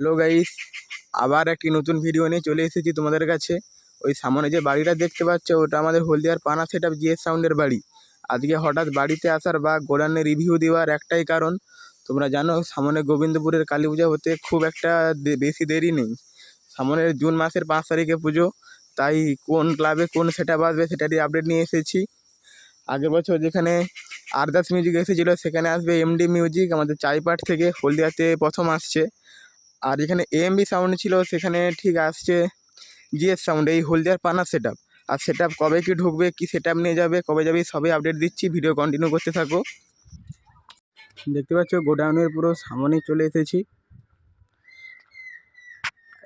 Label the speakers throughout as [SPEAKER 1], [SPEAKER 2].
[SPEAKER 1] Hello guys আবার একটি নতুন ভিডিও নিয়ে চলে এসেছি তোমাদের কাছে। ওই সামনে যে বাড়িটা দেখতে পাচ্ছ, ওটা আমাদের হলদিয়ার পানা সেট আপ জিএস সাউন্ডের বাড়ি। আজকে হঠাৎ বাড়িতে আসার বা গোডাউনে রিভিউ দেওয়ার একটাই কারণ, তোমরা জানো সামনে গোবিন্দপুরের কালী পূজা হতে খুব একটা বেশি দেরি নেই। সামনের জুন মাসের পাঁচ তারিখে পুজো, তাই কোন ক্লাবে কোন সেট আপ আসবে সেটারই আপডেট নিয়ে এসেছি। আগের বছর যেখানে আরদাস মিউজিক এসেছিল, সেখানে আসবে এমডি মিউজিক আমাদের চাইপাট থেকে হলদিয়াতে প্রথম আসছে। আর যেখানে এএমবি সাউন্ড ছিল, সেখানে ঠিক আসছে জিএস সাউন্ড এই হলদিয়ার পানা সেট আর সেট কবে কি ঢুকবে, কি সেট নিয়ে যাবে, কবে যাবে, সবই আপডেট দিচ্ছি ভিডিও কন্টিনিউ করতে থাকো। দেখতে পাচ্ছ, গোডাউনের পুরো সামনে চলে এসেছি।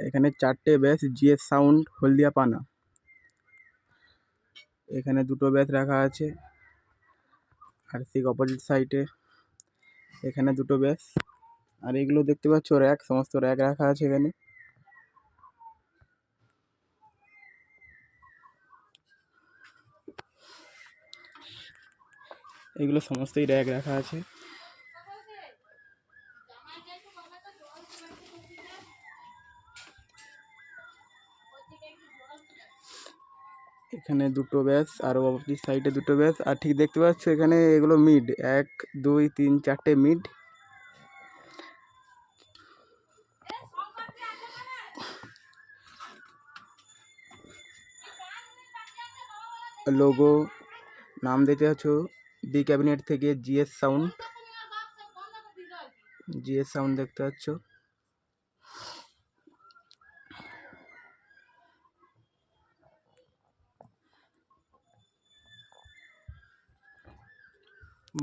[SPEAKER 1] এখানে চারটে ব্যাচ জিএস সাউন্ড হলদিয়া পানা। এখানে দুটো ব্যাচ রাখা আছে, আর ঠিক অপোজিট সাইডে এখানে দুটো ব্যাচ আর এগুলো দেখতে পাচ্ছ র্যাক, সমস্ত র্যাক রাখা আছে এখানে। এগুলো সমস্তই র্যাক রাখা আছে। এখানে দুটো ব্যাচ আর অপোজিট সাইডে দুটো ব্যাচ আর ঠিক দেখতে পাচ্ছ এখানে এগুলো মিড, এক, দুই, তিন, চারটে মিড। লোগো নাম দিতে পাচ্ছ বি ক্যাবিনেট থেকে জিএস সাউন্ড জিএস সাউন্ড দেখতে পাচ্ছ।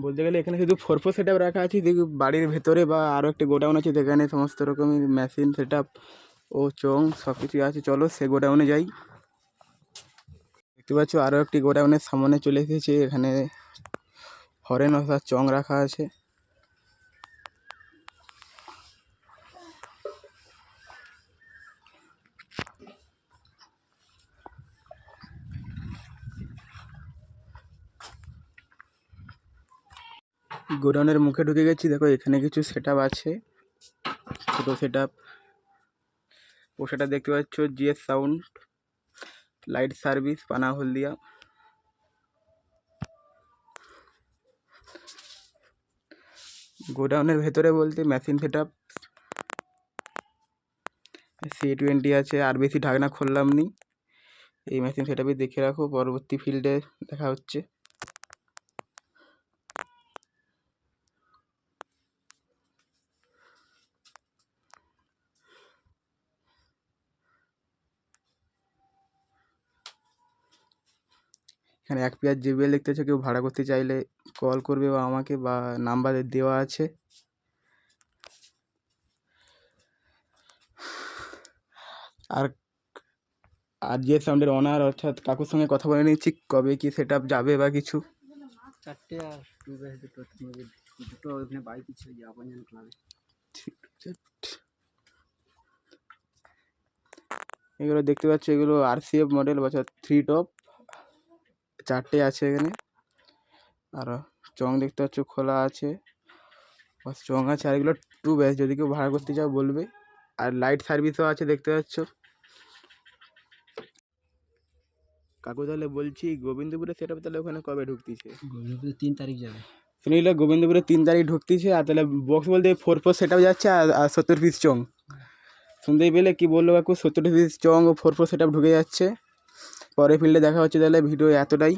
[SPEAKER 1] বলতে গেলে এখানে শুধু ফোর ফোর সেট রাখা আছে, দেখি বাড়ির ভেতরে বা আরও একটি গোডাউন আছে, যেখানে সমস্ত রকমের মেশিন সেট ও চং সব কিছুই আছে। চলো সে গোডাউনে যাই। দেখতে পাচ্ছ আরও একটি গোডাউনের সামনে চলে এসেছে। এখানে হরেন অর্থাৎ চং রাখা আছে। গোডাউনের মুখে ঢুকে গেছি। দেখো, এখানে কিছু সেট আছে। ছোটো সেট আপ ও সেটা দেখতে পাচ্ছ জিএস সাউন্ড লাইট সার্ভিস পানা হলদিয়া গোডাউনের ভেতরে বলতে machine set up C twenty আছে আর বেশি ঢাকনা খুললাম নি এই মেশিন সেট আপই দেখে রাখো পরবর্তী ফিল্ডে দেখা হচ্ছে। এখানে এক পেয়ার জেবিএল দেখতে পাচ্ছ কেউ ভাড়া করতে চাইলে কল করবে বা আমাকে বা নাম্বার দেওয়া আছে। আর আর যে সাউন্ডের অনার অর্থাৎ কাকুর সঙ্গে কথা বলে নিচ্ছি কবে কি সেট যাবে বা কিছু?
[SPEAKER 2] চারটে আর টু দুটো দুটো ওখানে বাইক ছিল ক্লাবে
[SPEAKER 1] এগুলো দেখতে পাচ্ছ এগুলো আরসিএফ মডেল বছর থ্রি টপ চারটে আছে এখানে। আর চং দেখতে পাচ্ছ খোলা আছে। চং আছে আর এগুলো টু ব্যাচ যদি কেউ ভাড়া করতে চাও বলবে। আর লাইট সার্ভিসও আছে দেখতে পাচ্ছ। কাকু তাহলে বলছি গোবিন্দপুরে সেট তাহলে ওখানে কবে ঢুকতিছে?
[SPEAKER 2] গোবিন্দপুর তিন তারিখ যাবে।
[SPEAKER 1] শুনিলে গোবিন্দপুরে তিন তারিখ ঢুকতিছে আর তাহলে বক্স বলতে ফোর ফোর সেট যাচ্ছে আর আর সত্তর পিস চং। শুনতেই পেলে কি বলল কাকু? সত্তর পিস চং ও ফোর ফোর সেট ঢুকে যাচ্ছে। পরে ফিল্ডে দেখা হচ্ছে তাহলে ভিডিও এতটাই।